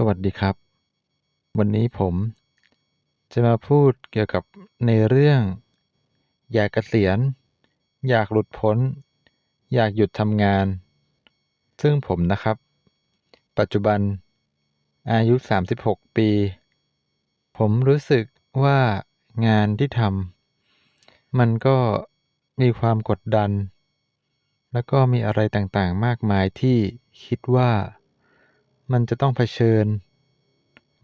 สวัสดีครับ วันนี้ผมจะมาพูดเกี่ยวกับในเรื่อง อยากเกษียณ อยากหลุดพ้น อยากหยุดทำงาน ซึ่งผมนะครับ ปัจจุบันอายุ 36 ปี ผมรู้สึกว่างานที่ทำมันก็มีความกดดัน แล้วก็มีอะไรต่างๆ มากมายที่คิดว่า มันจะต้องเผชิญ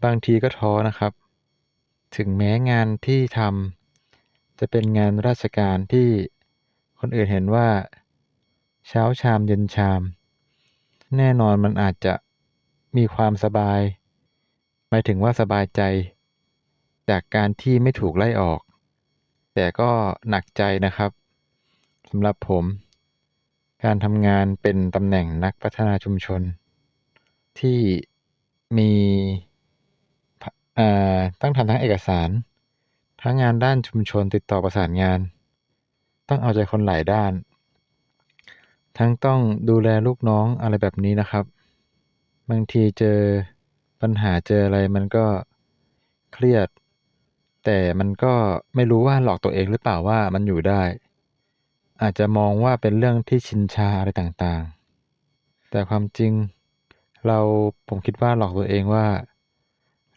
บางทีก็ท้อนะครับ ถึงแม้งานที่ทำจะเป็นงานราชการที่คนอื่นเห็นว่า เช้าชามเย็นชาม แน่นอนมันอาจจะมีความสบาย หมายถึงว่าสบายใจ จากการที่ไม่ถูกไล่ออก แต่ก็หนักใจนะครับสำหรับผม การทำงานเป็นตำแหน่งนักพัฒนาชุมชน ที่มีต้องทำทั้งเอกสาร ทั้งงานด้านชุมชนติดต่อประสานงาน ต้องเอาใจคนหลายด้าน ทั้งต้องดูแลลูกน้องอะไรแบบนี้นะครับ บางทีเจอปัญหาเจออะไรมันก็เครียด แต่มันก็ไม่รู้ว่าหลอกตัวเองหรือเปล่าว่ามันอยู่ได้ อาจจะมองว่าเป็นเรื่องที่ชินชาอะไรต่างๆ แต่ความจริง เราผมคิดว่าหลอกตัวเองว่า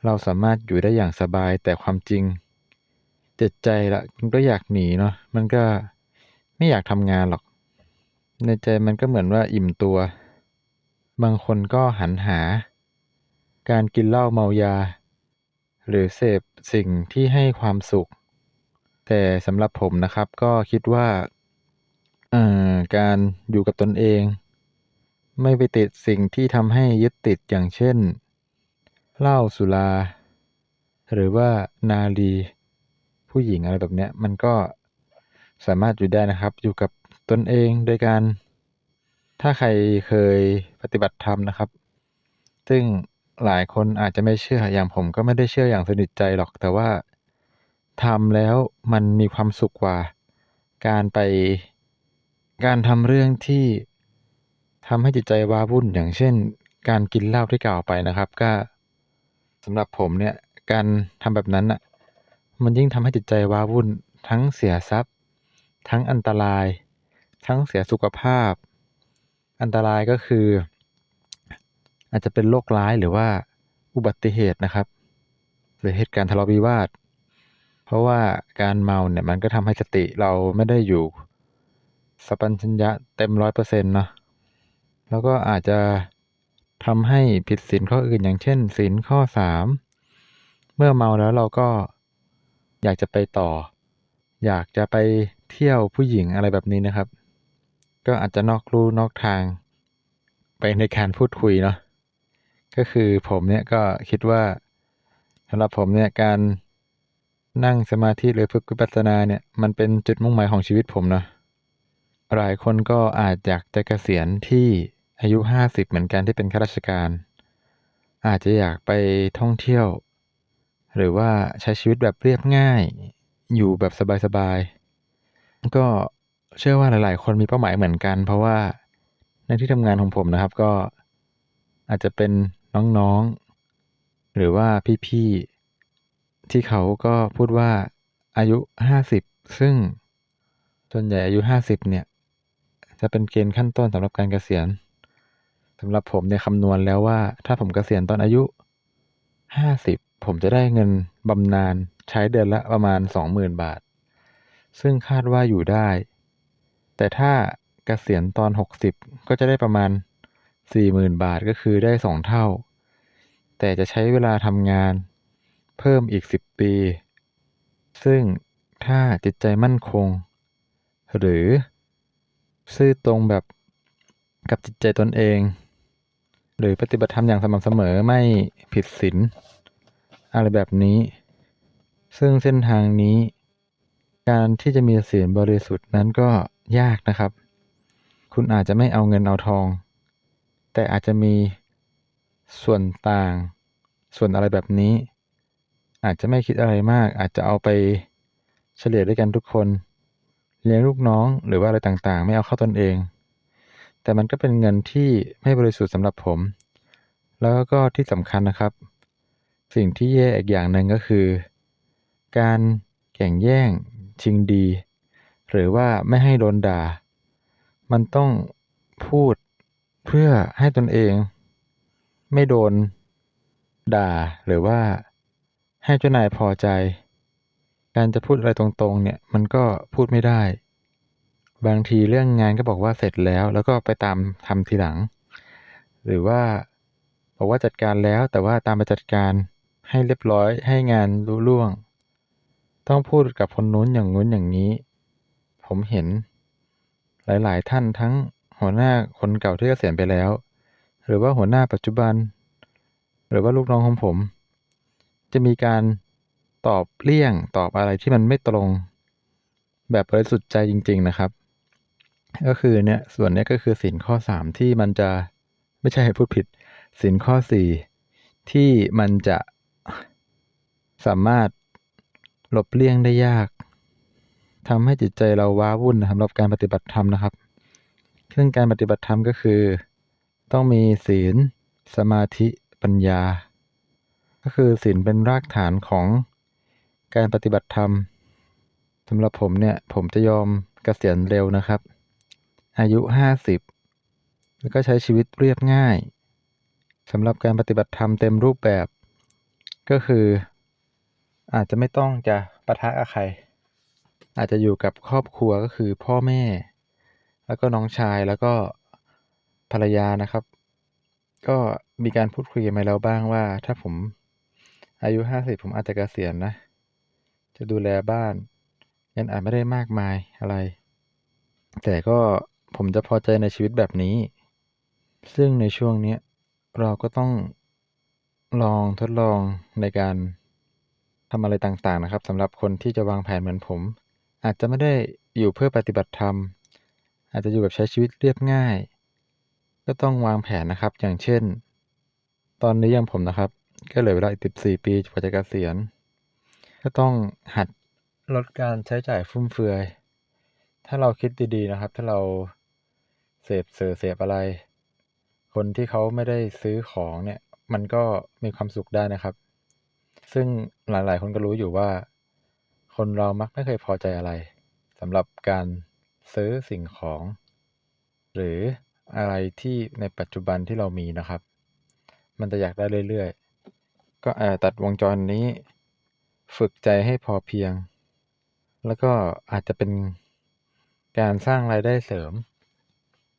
เราสามารถอยู่ได้อย่างสบายแต่ความจริงจิตใจละมันก็อยากหนีเนาะมันก็ไม่อยากทำงานหรอก ในใจมันก็เหมือนว่าอิ่มตัว บางคนก็หันหา การกินเหล้าเมายา หรือเสพสิ่งที่ให้ความสุข แต่สำหรับผมนะครับก็คิดว่าการอยู่กับตนเอง ไม่ไปติดสิ่งที่ทำให้ยึดติดอย่างเช่น เหล้าสุรา หรือว่านาลีผู้หญิงอะไรแบบเนี้ยมันก็สามารถอยู่ได้นะครับ อยู่กับตนเองโดยการ ถ้าใครเคยปฏิบัติธรรมนะครับ ซึ่งหลายคนอาจจะไม่เชื่ออย่างผมก็ไม่ได้เชื่ออย่างสนิทใจหรอก แต่ว่าทำแล้วมันมีความสุขกว่า การไปการทำเรื่องที่ ทำให้จิตใจว้าวุ่นอย่างเช่น การกินเหล้าที่กล่าวไปนะครับ ก็สำหรับผมเนี่ยการทำแบบนั้นอะมันยิ่งทำให้จิตใจว้าวุ่น ทั้งเสียทรัพย์ ทั้งอันตราย ทั้งเสียสุขภาพ อันตรายก็คือ อาจจะเป็นโรคร้ายหรือว่าอุบัติเหตุนะครับ หรือเหตุการณ์ทะเลาะวิวาท เพราะว่าการเมาเนี่ยมันก็ทำให้สติเราไม่ได้อยู่สปัญญะเต็มร้อยเปอร์เซ็นต์เนาะ แล้วก็อาจจะทำให้ผิดศีลข้ออื่นอย่างเช่นศีลข้อสามเมื่อเมาแล้วเราก็อยากจะไปต่อ อยากจะไปเที่ยวผู้หญิงอะไรแบบนี้นะครับ ก็อาจจะนอกรูนอกทาง ไปในการพูดคุยเนาะก็คือผมเนี่ยก็คิดว่าสำหรับผมเนี่ยการนั่งสมาธิหรือฝึกวิปัสสนาเนี่ยมันเป็นจุดมุ่งหมายของชีวิตผมเนาะหลายคนก็อาจอยากจะเกษียณที่ อายุห้าสิบเหมือนกันที่เป็นข้าราชการ อาจจะอยากไปท่องเที่ยว หรือว่าใช้ชีวิตแบบเรียบง่าย อยู่แบบสบายๆก็เชื่อว่าหลาย ๆ คนมีเป้าหมายเหมือนกัน เพราะว่าในที่ทำงานของผมนะครับ ก็อาจจะเป็นน้องๆ หรือว่าพี่ๆ ที่เขาก็พูดว่าอายุห้าสิบซึ่งส่วนใหญ่อายุห้าสิบเนี่ย จะเป็นเกณฑ์ขั้นต้นสำหรับการเกษียณ สำหรับผมเนี่ยคำนวณแล้วว่า ถ้าผมกเกษียณตอนอายุห้าสิบผมจะได้เงินบำนาญใช้เดือนละประมาณสองหมื่นบาท ซึ่งคาดว่าอยู่ได้ แต่ถ้าเกษียณตอนหกสิบก็จะได้ประมาณสี่หมื่นบาทก็คือได้สองเท่า แต่จะใช้เวลาทำงานเพิ่มอีกสิบปี ซึ่งถ้าจิตใจมั่นคง หรือซื่อตรงแบบกับจิตใจตนเอง หรือปฏิบัติธรรมอย่างสม่ำเสมอไม่ผิดศีลอะไรแบบนี้ ซึ่งเส้นทางนี้ การที่จะมีศีลบริสุทธิ์นั้นก็ยากนะครับ คุณอาจจะไม่เอาเงินเอาทอง แต่อาจจะมีส่วนต่าง ส่วนอะไรแบบนี้ อาจจะไม่คิดอะไรมาก อาจจะเอาไปเฉลี่ยด้วยกันทุกคน เลี้ยงลูกน้องหรือว่าอะไรต่างๆ ไม่เอาเข้าตนเอง แต่มันก็เป็นเงินที่ไม่บริสุทธิ์สำหรับผม แล้วก็ที่สำคัญนะครับ สิ่งที่แย่อีกอย่างหนึ่งก็คือ การแข่งแย่ง ชิงดี หรือว่าไม่ให้โดนด่า มันต้องพูดเพื่อให้ตนเอง ไม่โดน ด่าหรือว่าให้เจ้านายพอใจ การจะพูดอะไรตรงๆ เนี่ย มันก็พูดไม่ได้ บางทีเรื่องงานก็บอกว่าเสร็จแล้ว แล้วก็ไปตามทำทีหลัง หรือว่าบอกว่าจัดการแล้วแต่ว่าตามไปจัดการให้เรียบร้อยให้งานลุล่วง ต้องพูดกับคนนู้นอย่างนู้นอย่างนี้ ผมเห็น หลาย ๆ ท่านทั้งหัวหน้าคนเก่าที่เกษียณไปแล้ว หรือว่าหัวหน้าปัจจุบัน หรือว่าลูกน้องของผม จะมีการตอบเลี่ยงตอบอะไรที่มันไม่ตรง แบบบริสุทธิ์ใจจริง ๆ นะครับ ก็คือเนี่ยส่วนเนี้ยก็คือสินข้อสามที่มันจะไม่ใช่ให้พูดผิดสินข้อสี่ที่มันจะสามารถหลบเลี่ยงได้ยากทำให้จิตใจเราว้าวุ่นสำหรับการปฏิบัติธรรมนะครับ ซึ่งการปฏิบัติธรรมก็คือ ต้องมีศีล สมาธิปัญญา ก็คือศีลเป็นรากฐานของการปฏิบัติธรรมสำหรับผมเนี่ยผมจะยอมเกษียณเร็วนะครับ อายุห้าสิบแล้วก็ใช้ชีวิตเรียบง่ายสำหรับการปฏิบัติธรรมเต็มรูปแบบ ก็คือ อาจจะไม่ต้องจะปะทะกับใคร อาจจะอยู่กับครอบครัวก็คือพ่อแม่ แล้วก็น้องชายแล้วก็ภรรยานะครับ ก็มีการพูดคุยกันมาแล้วบ้างว่า ถ้าผมอายุห้าสิบผมอาจจะเกษียณนะ จะดูแลบ้าน ยันอาจไม่ได้มากมายอะไร แต่ก็ ผมจะพอใจในชีวิตแบบนี้ ซึ่งในช่วงนี้เราก็ต้องลองทดลองในการทำอะไรต่างๆนะครับสำหรับคนที่จะวางแผนเหมือนผม อาจจะไม่ได้อยู่เพื่อปฏิบัติธรรม อาจจะอยู่แบบใช้ชีวิตเรียบง่าย ก็ต้องวางแผนนะครับ อย่างเช่น ตอนนี้ยังผมนะครับ ก็เหลือเวลาอีก14 ปีกว่าจะเกษียณ ก็ต้องหัดลดการใช้จ่ายฟุ่มเฟือย ถ้าเราคิดดีๆนะครับ ถ้าเรา เสพเสือเสพอะไร คนที่เขาไม่ได้ซื้อของเนี่ยมันก็มีความสุขได้นะครับ ซึ่งหลายๆ คนก็รู้อยู่ว่า คนเรามักไม่เคยพอใจอะไรสำหรับการซื้อสิ่งของ หรืออะไรที่ในปัจจุบันที่เรามีนะครับ มันจะอยากได้เรื่อยๆ ก็อาจตัดวงจรนี้ ฝึกใจให้พอเพียง แล้วก็อาจจะเป็นการสร้างรายได้เสริม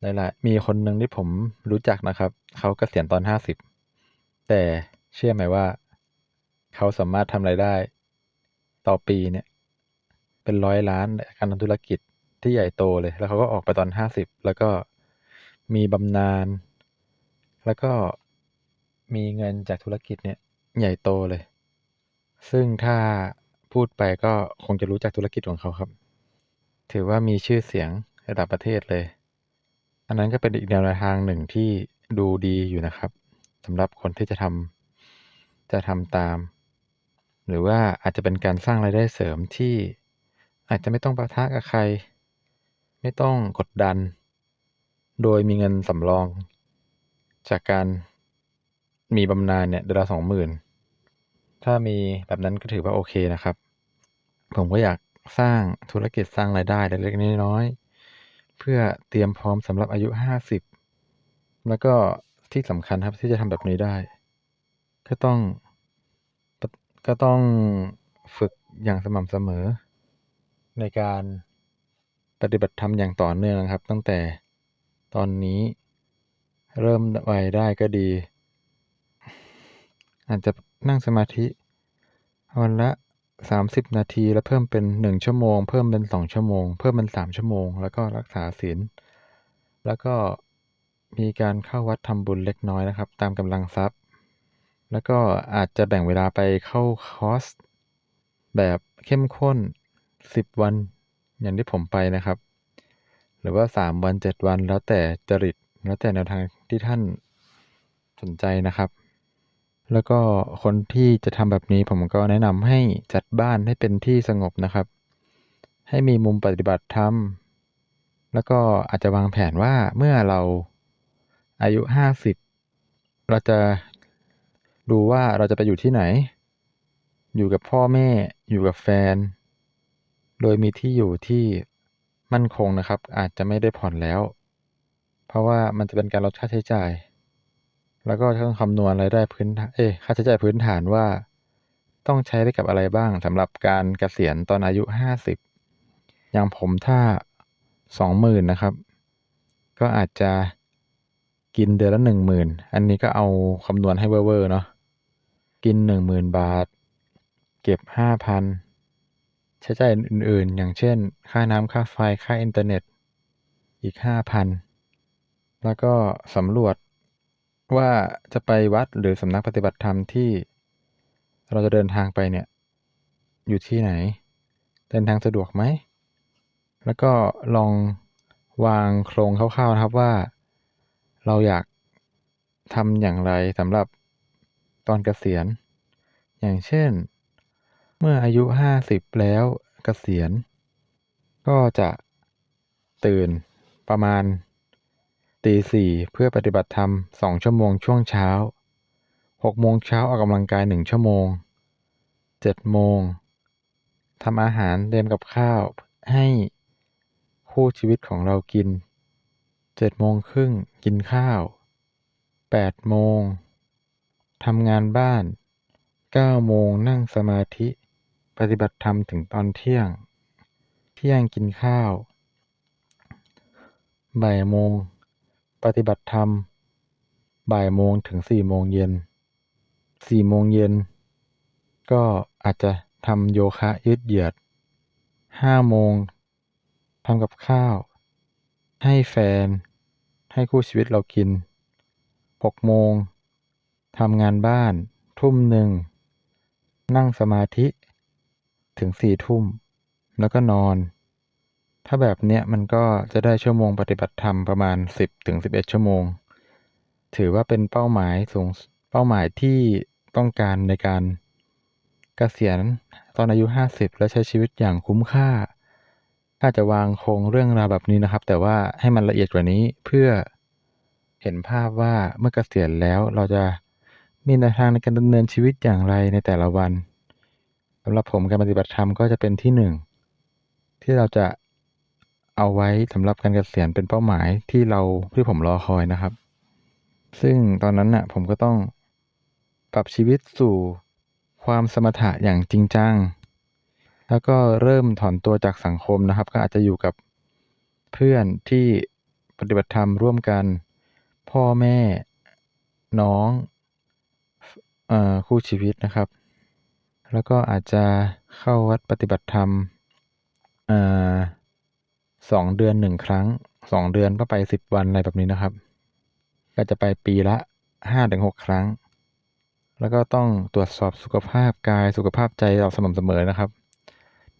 หลายๆมีคนหนึ่งที่ผมรู้จักนะครับ เขากเกษียณตอนห้าสิบแต่เชื่อไหมว่า เขาสามารถทำรายได้ ต่อปีเนี่ย เป็นร้อยล้านในการทำธุรกิจที่ใหญ่โตเลย แล้วเขาก็ออกไปตอนห้าสิบแล้วก็มีบำนาญแล้วก็มีเงินจากธุรกิจเนี่ยใหญ่โตเลย ซึ่งถ้าพูดไปก็คงจะรู้จักธุรกิจของเขาครับ ถือว่ามีชื่อเสียงระดับประเทศเลย อันนั้นก็เป็นอีกแนวทางหนึ่งที่ดูดีอยู่นะครับสำหรับคนที่จะทำจะทำตาม หรือว่าอาจจะเป็นการสร้างรายได้เสริมที่อาจจะไม่ต้องประทะกับใคร ไม่ต้องกดดัน โดยมีเงินสำรอง จากการมีบำนาญเนี่ยเดือนละสองหมื่นถ้ามีแบบนั้นก็ถือว่าโอเคนะครับ ผมก็อยากสร้างธุรกิจสร้างรายได้เล็กๆน้อยๆ เพื่อเตรียมพร้อมสำหรับอายุห้าสิบแล้วก็ที่สำคัญครับที่จะทำแบบนี้ได้ ก็ต้องก็ต้องฝึกอย่างสม่ำเสมอ ในการปฏิบัติธรรมอย่างต่อเนื่องครับ ตั้งแต่ตอนนี้เริ่มไวได้ก็ดี อาจจะนั่งสมาธิวันละ สามสิบนาทีแล้วเพิ่มเป็นหนึ่งชั่วโมง เพิ่มเป็นสองชั่วโมง เพิ่มเป็นสามชั่วโมง แล้วก็รักษาศีลแล้วก็มีการเข้าวัดทำบุญเล็กน้อยนะครับ ตามกำลังทรัพย์ แล้วก็อาจจะแบ่งเวลาไปเข้าคอร์สแบบเข้มข้นสิบวันอย่างที่ผมไปนะครับ หรือว่าสามวันเจ็ดวันแล้วแต่จริตแล้วแต่แนวทางที่ท่านสนใจนะครับ แล้วก็คนที่จะทำแบบนี้ผมก็แนะนำให้จัดบ้านให้เป็นที่สงบนะครับ ให้มีมุมปฏิบัติธรรม แล้วก็อาจจะวางแผนว่าเมื่อเราอายุห้าสิบเราจะดูว่าเราจะไปอยู่ที่ไหน อยู่กับพ่อแม่ อยู่กับแฟน โดยมีที่อยู่ที่มั่นคงนะครับ อาจจะไม่ได้ผ่อนแล้ว เพราะว่ามันจะเป็นการลดค่าใช้จ่าย แล้วก็ต้องคำนวณรายได้พื้นฐานเอ้ยค่าใช้จ่ายพื้นฐานว่า ต้องใช้ไปกับอะไรบ้างสำหรับการเกษียณตอนอายุห้าสิบอย่างผมถ้าสองหมื่นนะครับ ก็อาจจะกินเดือนละหนึ่งหมื่นอันนี้ก็เอาคำนวณให้เวอร์เนาะกินหนึ่งหมื่นบาท เก็บห้าพันใช้จ่ายอื่น ๆ อย่างเช่น ค่าน้ำค่าไฟค่าอินเทอร์เน็ตอีกห้าพันแล้วก็สำรวจ ว่าจะไปวัดหรือสำนักปฏิบัติธรรมที่เราจะเดินทางไปเนี่ย อยู่ที่ไหน เดินทางสะดวกไหม แล้วก็ลองวางโครงคร่าวๆนะครับว่า เราอยากทำอย่างไรสำหรับตอนเกษียณ อย่างเช่น เมื่ออายุห้าสิบแล้วเกษียณ ก็จะตื่นประมาณ ตีสี่เพื่อปฏิบัติธรรมสองชั่วโมงช่วงเช้าหกโมงเช้าออกกำลังกายหนึ่งชั่วโมงเจ็ดโมงทำอาหารเตรียมกับข้าวให้คู่ชีวิตของเรากินเจ็ดโมงครึ่งกินข้าวแปดโมงทำงานบ้านเก้าโมงนั่งสมาธิ ปฏิบัติธรรมถึงตอนเที่ยง เที่ยงกินข้าวบ่ายโมง ปฏิบัติธรรม บ่ายโมงถึงสี่โมงเย็นสี่โมงเย็น ก็อาจจะทำโยคะยืดเหยียดห้าโมงทำกับข้าว ให้แฟน ให้คู่ชีวิตเรากินหกโมงทำงานบ้าน ทุ่มหนึ่ง นั่งสมาธิถึงสี่ทุ่ม แล้วก็นอน ถ้าแบบเนี้ยมันก็จะได้ชั่วโมงปฏิบัติธรรมประมาณสิบถึงสิบเอ็ดชั่วโมง ถือว่าเป็นเป้าหมายสูงเป้าหมายที่ต้องการในการเกษียณตอนอายุห้าสิบและใช้ชีวิตอย่างคุ้มค่า ถ้าจะวางโครงเรื่องราวแบบนี้นะครับ แต่ว่าให้มันละเอียดกว่านี้เพื่อเห็นภาพว่าเมื่อเกษียณแล้วเราจะมีแนวทางในการดำเนินชีวิตอย่างไรในแต่ละวันสำหรับผมการปฏิบัติธรรมก็จะเป็นที่หนึ่งที่เราจะ เอาไว้สำหรับการเกษียณเป็นเป้าหมายที่เราที่ผมรอคอยนะครับ ซึ่งตอนนั้นน่ะผมก็ต้องปรับชีวิตสู่ความสมถะอย่างจริงจัง แล้วก็เริ่มถอนตัวจากสังคมนะครับ ก็อาจจะอยู่กับเพื่อนที่ปฏิบัติธรรมร่วมกัน พ่อแม่ น้องอคู่ชีวิตนะครับ แล้วก็อาจจะเข้าวัดปฏิบัติธรรม สองเดือนหนึ่งครั้งสองเดือนก็ไปสิบวันอะไรแบบนี้นะครับ ก็จะไปปีละห้าถึงหกครั้ง แล้วก็ต้องตรวจสอบสุขภาพกายสุขภาพใจเราสม่ำเสมอนะครับ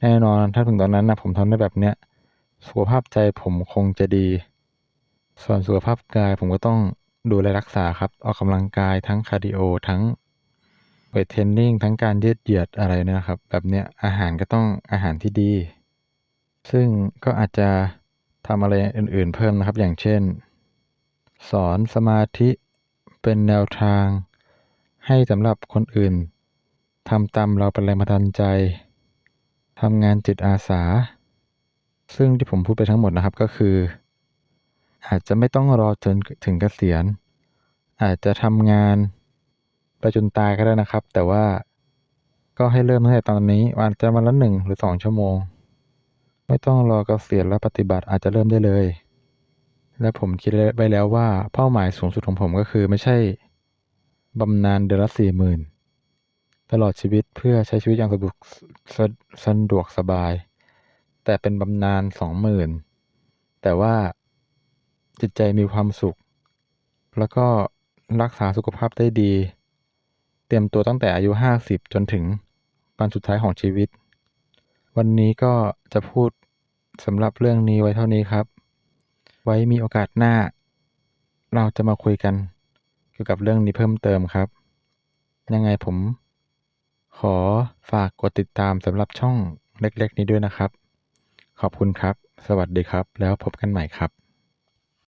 แน่นอนถ้าถึงตอนนั้นนะผมทำได้แบบเนี้ยสุขภาพใจผมคงจะดี ส่วนสุขภาพกายผมก็ต้องดูแลรักษาครับ ออกกำลังกายทั้งคาร์ดิโอทั้งเวทเทรนนิ่งทั้งการยืดเหยียดอะไรนะครับ แบบเนี้ยอาหารก็ต้องอาหารที่ดี ซึ่งก็อาจจะทำอะไรอื่นๆเพิ่มนะครับ อย่างเช่น สอนสมาธิเป็นแนวทาง ให้สำหรับคนอื่นทำตามเราเป็นแรงบันดาลใจทำงานจิตอาสา ซึ่งที่ผมพูดไปทั้งหมดนะครับก็คือ อาจจะไม่ต้องรอจนถึงเกษียณ อาจจะทำงานไปจนตายก็ได้นะครับ แต่ว่าก็ให้เริ่มตั้งแต่ตอนนี้วันจะวันละหนึ่งหรือสองชั่วโมง ไม่ต้องรอเกษียณแล้วปฏิบัติอาจจะเริ่มได้เลย และผมคิดไว้แล้วว่าเป้าหมายสูงสุดของผมก็คือไม่ใช่บำนาญเดือนละสี่หมื่นตลอดชีวิตเพื่อใช้ชีวิตอย่างสะดวกสะดวกสบาย แต่เป็นบำนาญสองหมื่นแต่ว่าจิตใจมีความสุข แล้วก็รักษาสุขภาพได้ดี เตรียมตัวตั้งแต่อายุห้าสิบจนถึงวันสุดท้ายของชีวิต วันนี้ก็จะพูด สำหรับเรื่องนี้ไว้เท่านี้ครับ ไว้มีโอกาสหน้า เราจะมาคุยกันเกี่ยวกับเรื่องนี้เพิ่มเติมครับ ยังไงผม ขอฝากกดติดตามสำหรับช่องเล็ก ๆ นี้ด้วยนะครับ ขอบคุณครับ สวัสดีครับ แล้วพบกันใหม่ครับ